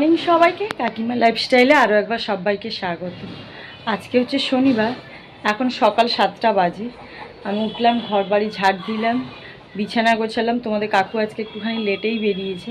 Morning সবাইকে কাকিমা লাইফস্টাইলে আরও একবার সবাইকে স্বাগত। আজকে হচ্ছে শনিবার, এখন সকাল সাতটা বাজে। আমি উঠলাম ঘর বাড়ি ঝাড় দিলাম, বিছানা গোছালাম। তোমাদের কাকু আজকে একটুখানি লেটেই বেরিয়েছে।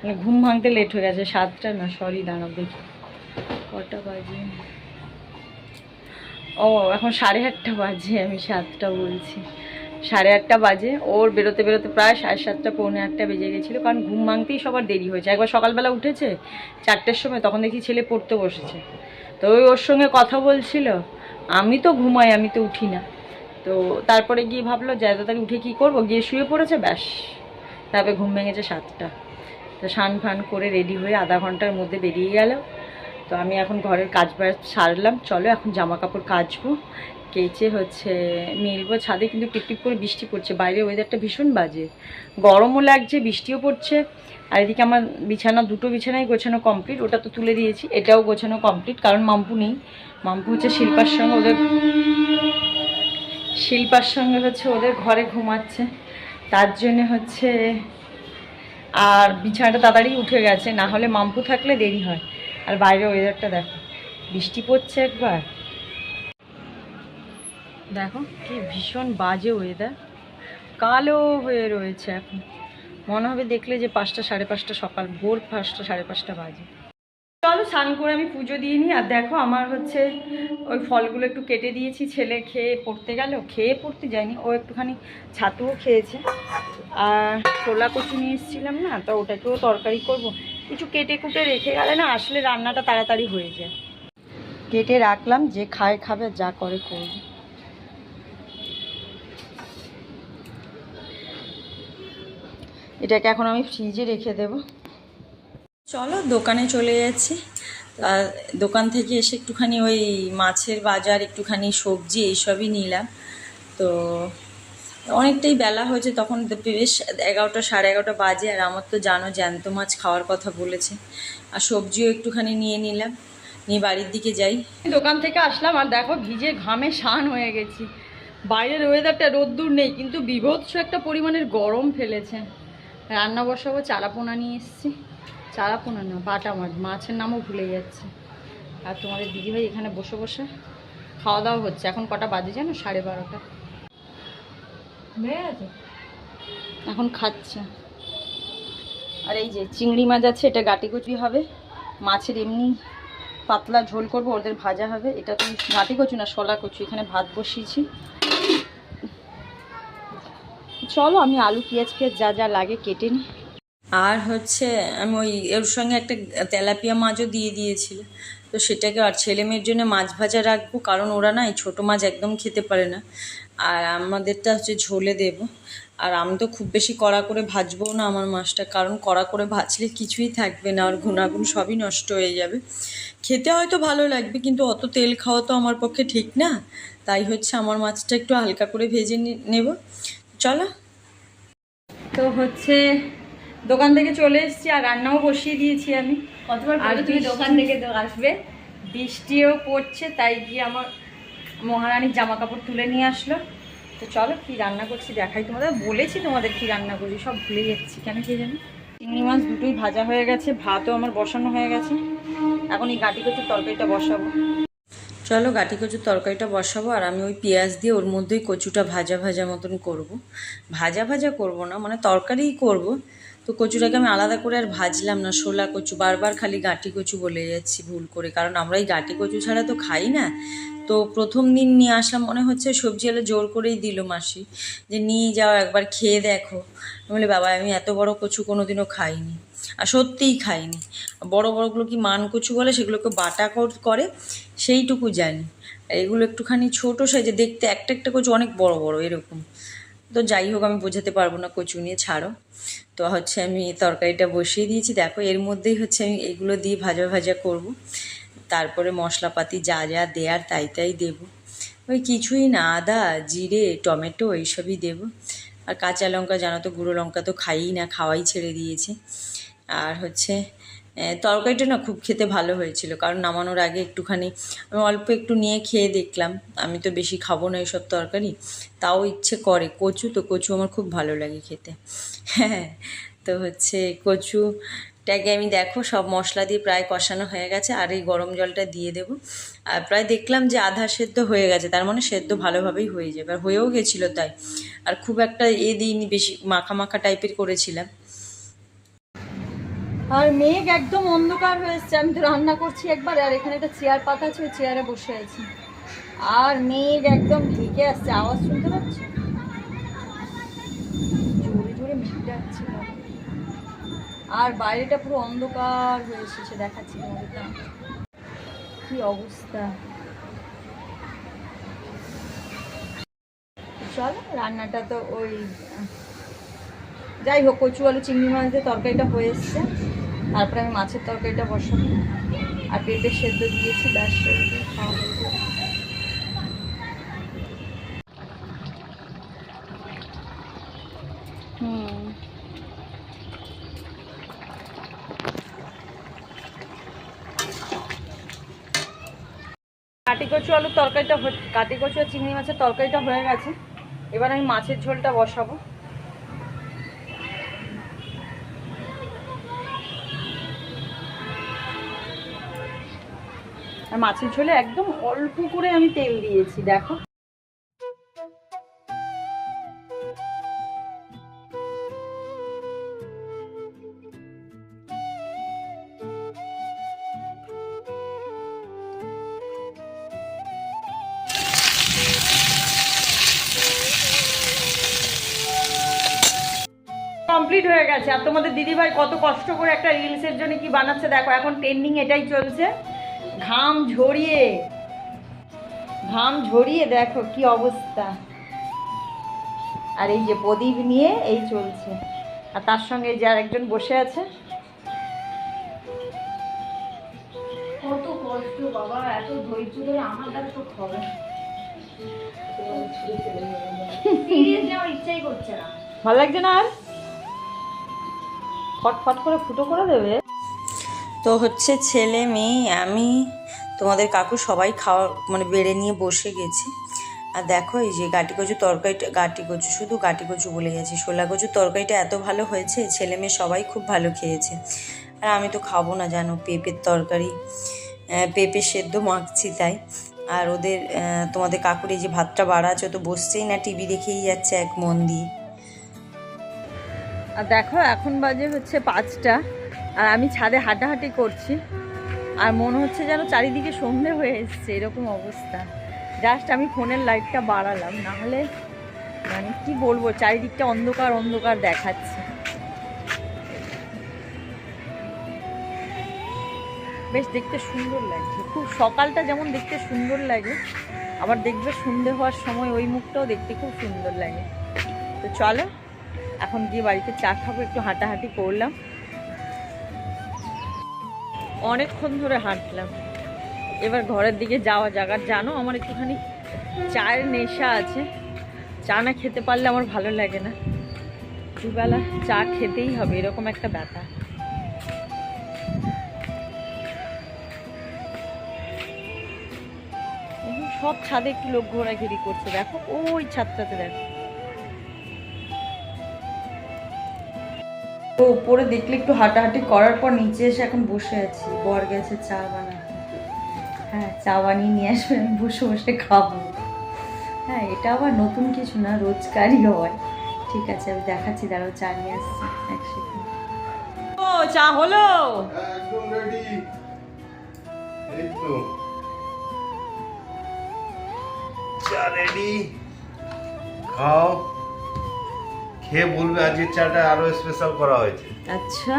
মানে ঘুম ভাঙতে লেট হয়ে গেছে, সাতটা না সরি দাঁড়াও দেখি। কটা বাজে? ও, এখন সাড়ে আটটা বাজে, আমি সাতটা বলছি। সাড়ে আটটা বাজে। ওর বেরোতে বেরোতে প্রায় সাড়ে সাতটা, পৌনে আটটা বেজে গেছিল, কারণ ঘুম ভাঙতেই সবার দেরি হয়েছে। একবার সকালবেলা উঠেছে, চারটের সময়, তখন দেখি ছেলে পড়তে বসেছে। তো ওই ওর সঙ্গে কথা বলছিল, আমি তো ঘুমাই, আমি তো উঠি না। তো তারপরে গিয়ে ভাবলো, যে এত তাড়াতাড়ি উঠে কী করব? গিয়ে শুয়ে পড়েছে, ব্যাস। তারপরে ঘুম ভেঙেছে সাতটা। তো স্নান ফান করে রেডি হয়ে আধা ঘণ্টার মধ্যে বেরিয়ে গেল। তো আমি এখন ঘরের কাজ বাজ সারলাম। চলো, এখন জামা কাপড় কাচবো। কেচে হচ্ছে মেলবো ছাদে, কিন্তু টিপটিপ করে বৃষ্টি পড়ছে। বাইরের ওয়েদারটা ভীষণ বাজে। গরমও লাগছে, বৃষ্টিও পড়ছে। আর এদিকে আমার বিছানা, দুটো বিছানাই গোছানো কমপ্লিট ওটা তো তুলে দিয়েছি, এটাও গোছানো কমপ্লিট কারণ মাম্পু নেই। মাম্পু হচ্ছে শিল্পার সঙ্গে ওদের, শিল্পার সঙ্গে হচ্ছে ওদের ঘরে ঘুমাচ্ছে। তার জন্যে হচ্ছে, আর বিছানাটা তাড়াতাড়ি উঠে গেছে, না হলে মাম্পু থাকলে দেরি হয়। আর বাইরে ওয়েদারটা দেখো, বৃষ্টি পড়ছে একবার। দেখো কি ভীষণ বাজে ওয়েদার কালো হয়ে রয়েছে এখন। মনে হবে দেখলে যে পাঁচটা সাড়ে পাঁচটা সকাল, ভোর পাঁচটা সাড়ে পাঁচটা বাজে। চলো স্নান করে আমি পুজো দিয়ে নিই। আর দেখো আমার হচ্ছে ওই ফলগুলো একটু কেটে দিয়েছি। ছেলে খেয়ে পড়তে গেল, খেয়ে পড়তে যায়নি। ও একটুখানি ছাতুও খেয়েছে। আর ছোলা কচু নিয়ে এসেছিলাম না, তো ওটাকেও তরকারি করব। কিছু কেটে কুটে রেখে গেলে না, আসলে রান্নাটা তাড়াতাড়ি হয়ে যায়। কেটে রাখলাম, যে খায় খাবে, যা করে করবে। এটাকে এখন আমি ফ্রিজে রেখে দেব। চলো দোকানে চলে যাচ্ছি। আর দোকান থেকে এসে একটুখানি ওই মাছের বাজার একটুখানি সবজি এইসবই নিলাম। তো অনেকটাই বেলা হয়েছে তখন বেশ এগারোটা সাড়ে এগারোটা বাজে আর আমার তো জানো জ্যান্ত মাছ খাওয়ার কথা বলেছে। আর সবজিও একটুখানি নিয়ে নিলাম নিয়ে বাড়ির দিকে যাই। দোকান থেকে আসলাম আর দেখো ভিজে ঘামে শান হয়ে গেছি। বাইরের ওয়েদারটা রোদ্দুর নেই কিন্তু বিভৎস একটা পরিমাণের গরম ফেলেছে। রান্না বসাবো চারাপোনা নিয়ে এসেছি। চারাপোনা না বাটা মাছ মাছের নামও ভুলে যাচ্ছে। আর তোমাদের দিদিভাই এখানে বসে বসে খাওয়া দাওয়া হচ্ছে। এখন কটা বাজে জানো? সাড়ে বারোটা। এখন খাচ্ছে। আর এই যে চিংড়ি মাছ আছে এটা গাটি হবে। মাছের এমনি পাতলা ঝোল করব ওদের ভাজা হবে। এটা তো গাটি কচু না শলা কচু। এখানে ভাত বসিয়েছি। চলো, আমি আলু, পেঁয়াজ পেঁয়াজ যা যা লাগে কেটে নিই। আর হচ্ছে আমি ওই এর সঙ্গে একটা তেলাপিয়া মাছও দিয়ে দিয়েছিল। তো সেটাকে আর ছেলে মেয়ের জন্য মাছ ভাজা রাখব, কারণ ওরা না এই ছোটো মাছ একদম খেতে পারে না। আর আমাদেরটা হচ্ছে ঝোলে দেব। আর আমি তো খুব বেশি কড়া করে ভাজবো না আমার মাছটা, কারণ কড়া করে ভাজলে কিছুই থাকবে না, আর গুণাগুণ সবই নষ্ট হয়ে যাবে। খেতে হয়তো ভালো লাগবে, কিন্তু অত তেল খাওয়া তো আমার পক্ষে ঠিক না। তাই হচ্ছে আমার মাছটা একটু হালকা করে ভেজে নেব। চলো। তো হচ্ছে দোকান থেকে চলে এসেছি আর রান্নাও বসিয়ে দিয়েছি আমি। কতবার আর তুমি দোকান থেকে আসবে? বৃষ্টিও পড়ছে তাই গিয়ে আমার মহারানীর জামা কাপড় তুলে নিয়ে আসলো। তো চলো কি রান্না করছি দেখাই তোমাদের। বলেছি তোমাদের কি রান্না করি সব ভুলে যাচ্ছি। কেন কে জানি? চিংড়ি মাছ দুটোই ভাজা হয়ে গেছে ভাতও আমার বসানো হয়ে গেছে। এখন এই গাটি কচুর তরকারিটা বসাবো। চলো গাটি কচুর তরকারিটা বসাবো, আর আমি ওই পেঁয়াজ দিয়ে ওর মধ্যেই কচুটা ভাজা ভাজা মতন করব। ভাজা ভাজা করব না মানে তরকারিই করব। তো কচুটাকে আমি আলাদা করে আর ভাজলাম না, শোলা কচু, বারবার খালি গাঁটি কচু বলে যাচ্ছি ভুল করে, কারণ আমরা এই গাঁটি কচু ছাড়া তো খাই না। তো প্রথম দিন নিয়ে আসলাম, মনে হচ্ছে সবজি এলে জোর করেই দিল মাসি, যে নিয়ে যাও একবার খেয়ে দেখো। বলে, বাবা, আমি এত বড় কচু কোনোদিনও খাইনি। আর সত্যিই খাইনি। বড় বড়গুলো কি মান কচু বলে, সেগুলোকে বাটা করে, সেইটুকু জানি। এগুলো একটুখানি ছোটো সাইজে, দেখতে একটা একটা কচু অনেক বড় বড়, এরকম। তো যাই হোক, আমি বোঝাতে পারব না, কচু নিয়ে ছাড়ো। তো হচ্ছে আমি তরকারিটা বসিয়ে দিয়েছি। দেখো, এর মধ্যেই হচ্ছে আমি এগুলো দিয়ে ভাজা ভাজা করব। তারপরে মশলাপাতি যা যা দেয়ার তাই তাই দেবো। ওই কিছুই না, আদা, জিরে, টমেটো, এইসবই দেবো। আর কাঁচা লঙ্কা, জানো তো, গুঁড়ো লঙ্কা তো খাইই না, খাওয়াই ছেড়ে দিয়েছি। আর হচ্ছে তরকারিটা না খুব খেতে ভালো হয়েছিল, কারণ নামানোর আগে একটুখানি আমি অল্প একটু নিয়ে খেয়ে দেখলাম। আমি তো বেশি খাব না এইসব তরকারি, তাও ইচ্ছে করে। কচু তো, কচু আমার খুব ভালো লাগে খেতে। হ্যাঁ তো হচ্ছে কচু এটাকে আমি দেখো, সব মশলা দিয়ে প্রায় কষানো হয়ে গেছে, আর এই গরম জলটা দিয়ে দেবো। আর প্রায় দেখলাম যে আধা সেদ্ধ হয়ে গেছে, তার মানে সেদ্ধ ভালোভাবেই হয়ে যাবে, আর হয়েও গেছিল তাই। আর খুব একটা এ দিইনি, বেশি মাখা মাখা টাইপের করেছিলাম। আর মেঘ একদম অন্ধকার হয়ে এসছে। আমি তো রান্না করছি একবার, আর এখানে একটা চেয়ার পাতা আছে, ওই চেয়ারে বসে আছি। আর মেঘ একদম ঢেকে আসছে, আওয়াজ শুনতে পাচ্ছ? জোরে জোরে আসছে বাবা। আর বাইরেটা পুরো অন্ধকার হয়ে এসেছে, দেখাচ্ছি তোমাদের কি অবস্থা? চল, রান্নাটা তো ওই, যাই হোক কচু আলু চিংড়ি মাছ দিয়ে তরকারিটা হয়ে এসছে। তারপরে আমি মাছের তরকারিটা বসাবো। আর পেঁপে সেদ্ধ দিয়েছি, ব্যাস খাওয়া হুম। কাটি কচু আলুর তরকারিটা হয়ে- কাটি কচু আর চিংড়ি মাছের তরকারিটা হয়ে গেছে। এবার আমি মাছের ঝোলটা বসাবো। আর মাছের ঝোলে একদম অল্প করে আমি তেল দিয়েছি, দেখো। কমপ্লিট হয়ে গেছে। আর তোমাদের দিদিভাই কত কষ্ট করে একটা রিলসের জন্য কি বানাচ্ছে, দেখো, এখন ট্রেন্ডিং এটাই চলছে। ঘাম ঝরিয়ে ঘাম ঝরিয়ে দেখো কি অবস্থা। আর এই যে প্রদীপ নিয়ে এই চলছে। আর তার সঙ্গে এই যে আরেকজন বসে আছে। কত কষ্ট বাবা এত ধৈর্য ধরে আমার দ্বারা তো ভালো লাগছে না আর? ফটফট করে ফুটো করে দেবে। তো হচ্ছে ছেলে মেয়ে আমি তোমাদের কাকু সবাই খাওয়া মানে বেড়ে নিয়ে বসে গেছি। আর দেখো এই যে গাটি কচু তরকারিটা গাটি কচু শুধু গাটি কচু বলে গেছি। শোলা কচু তরকারিটা এত ভালো হয়েছে, ছেলে মেয়ে সবাই খুব ভালো খেয়েছে। আর আমি তো খাব না, জানো, পেঁপের তরকারি। পেঁপে সেদ্ধ মাখছি তাই। আর ওদের তোমাদের কাকুর এই যে ভাতটা বাড়া আছে তো বসছেই না, টিভি দেখেই যাচ্ছে এক মন দিয়ে। আর দেখো, এখন বাজে হচ্ছে পাঁচটা। আর আমি ছাদে হাঁটাহাঁটি করছি। আর মনে হচ্ছে যেন চারিদিকে সন্ধে হয়ে এসছে, এরকম অবস্থা। জাস্ট আমি ফোনের লাইটটা বাড়ালাম, নাহলে মানে কি বলব, চারিদিকটা অন্ধকার অন্ধকার দেখাচ্ছে। বেশ দেখতে সুন্দর লাগছে। খুব সকালটা যেমন দেখতে সুন্দর লাগে, আবার দেখবে সন্ধে হওয়ার সময় ওই মুখটাও দেখতে খুব সুন্দর লাগে। তো চলো, এখন গিয়ে বাড়িতে চা খাব, একটু হাঁটাহাঁটি করলাম। অনেকক্ষণ ধরে হাঁটলাম। এবার ঘরের দিকে যাওয়া যাক। আর জানো, আমার একটুখানি চায়ের নেশা আছে। চা না খেতে পারলে আমার ভালো লাগে না। দুবেলা চা খেতেই হবে, এরকম একটা ব্যাপার। সব ছাদে একটু লোক ঘোরাঘুরি করছে। দেখো, ওই ছাদটাতে দেখো। তো উপরে দেখলে একটু হাঁটাহাঁটি করার পর নিচে এসে এখন বসে আছি। বর গেছে চা বানাতে। হ্যাঁ চা বানিয়ে নিয়ে আসবে, আমি বসে বসে খাব। হ্যাঁ এটা আবার নতুন কিছু না রোজকারই হয়। ঠিক আছে, আমি দেখাচ্ছি, দাঁড়াও, চা নিয়ে আসছি এক সেকেন্ড ও, চা হলো? চা রেডি খাও। খেয়ে বলবে আজকের চাটা আরও স্পেশাল করা হয়েছে। আচ্ছা।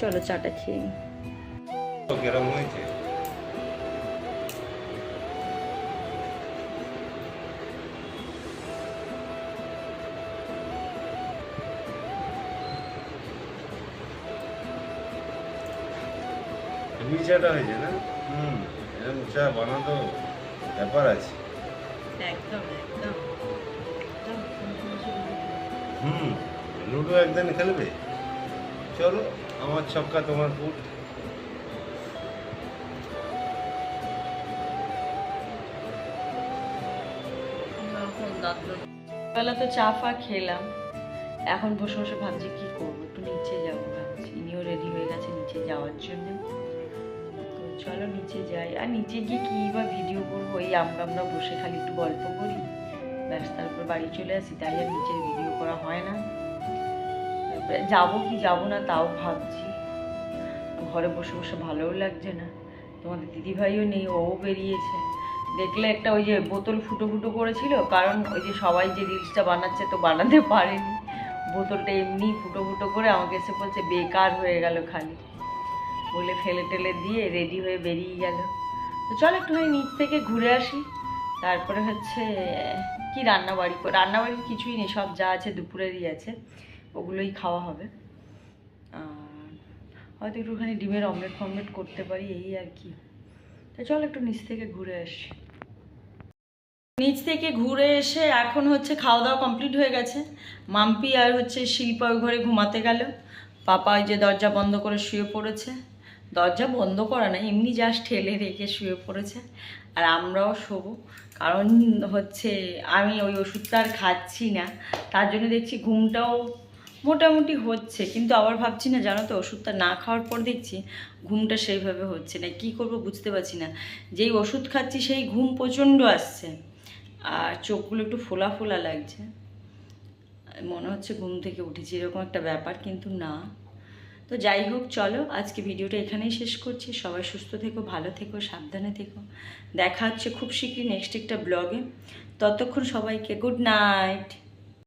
চলো চাটা খেয়ে কেরম হয়েছে। চাটা হয়েছে না? হুম। এরকম চা বানাতো ব্যাপার আছে। একদম একদম। হুম লুডো একদিন খেলবে। চলো আমার ছক্কা তোমার ফুট বেলা তো চা ফা খেলাম। এখন বসে বসে ভাবছি কি করব একটু নিচে যাব ভাবছি। ইনিও রেডি হয়ে গেছে নিচে যাওয়ার জন্য। চলো নিচে যাই আর নিচে গিয়ে কী বা ভিডিও করব? এই আমরা আমরা বসে খালি একটু গল্প করি। ব্যাস, তারপর বাড়ি চলে আসি। তাই আর নিচের ভিডিও করা হয় না। তারপরে যাব কি যাব না তাও ভাবছি। ঘরে বসে বসে ভালোও লাগছে না। তোমাদের দিদিভাইও নেই, ও বেরিয়েছে। দেখলে একটা ওই যে বোতল ফুটো ফুটো করেছিল। কারণ ওই যে সবাই যে রিলসটা বানাচ্ছে তো বানাতে পারেনি। বোতলটা এমনি ফুটো ফুটো করে আমাকে এসে বলছে, বেকার হয়ে গেল খালি। বলে ফেলে টেলে দিয়ে রেডি হয়ে বেরিয়ে গেল। তো চল একটুখানি নিচ থেকে ঘুরে আসি। তারপরে হচ্ছে, কি রান্নাবাড়ি রান্নাবাড়ি কিছুই নেই, সব যা আছে দুপুরেরই আছে, ওগুলোই খাওয়া হবে। হয়তো একটুখানি ডিমের অমলেট ফমলেট করতে পারি, এই আর কি। তো চল একটু নিচ থেকে ঘুরে আসি। নিচ থেকে ঘুরে এসে এখন হচ্ছে খাওয়া দাওয়া কমপ্লিট হয়ে গেছে। মাম্পি আর হচ্ছে শিল্পা ওই ঘরে ঘুমাতে গেল। পাপা ওই যে দরজা বন্ধ করে শুয়ে পড়েছে। দরজা বন্ধ করা না, এমনি জাস্ট ঠেলে রেখে শুয়ে পড়েছে। আর আমরাও শোবো, কারণ হচ্ছে আমি ওই ওষুধটা আর খাচ্ছি না। তার জন্য দেখছি ঘুমটাও মোটামুটি হচ্ছে, কিন্তু আবার ভাবছি না, জানো তো, ওষুধটা না খাওয়ার পর দেখছি ঘুমটা সেইভাবে হচ্ছে না। কি করব বুঝতে পারছি না। যেই ওষুধ খাচ্ছি সেই ঘুম প্রচণ্ড আসছে। আর চোখগুলো একটু ফোলা ফোলা লাগছে। মনে হচ্ছে ঘুম থেকে উঠেছি, এরকম একটা ব্যাপার কিন্তু না। তো যাই হোক, চলো আজকে ভিডিওটা এখানেই শেষ করছি। সবাই সুস্থ থেকো, ভালো থেকো, সাবধানে থেকো। দেখা হচ্ছে খুব শীঘ্রই নেক্সট একটা ব্লগে ততক্ষণ সবাইকে গুড নাইট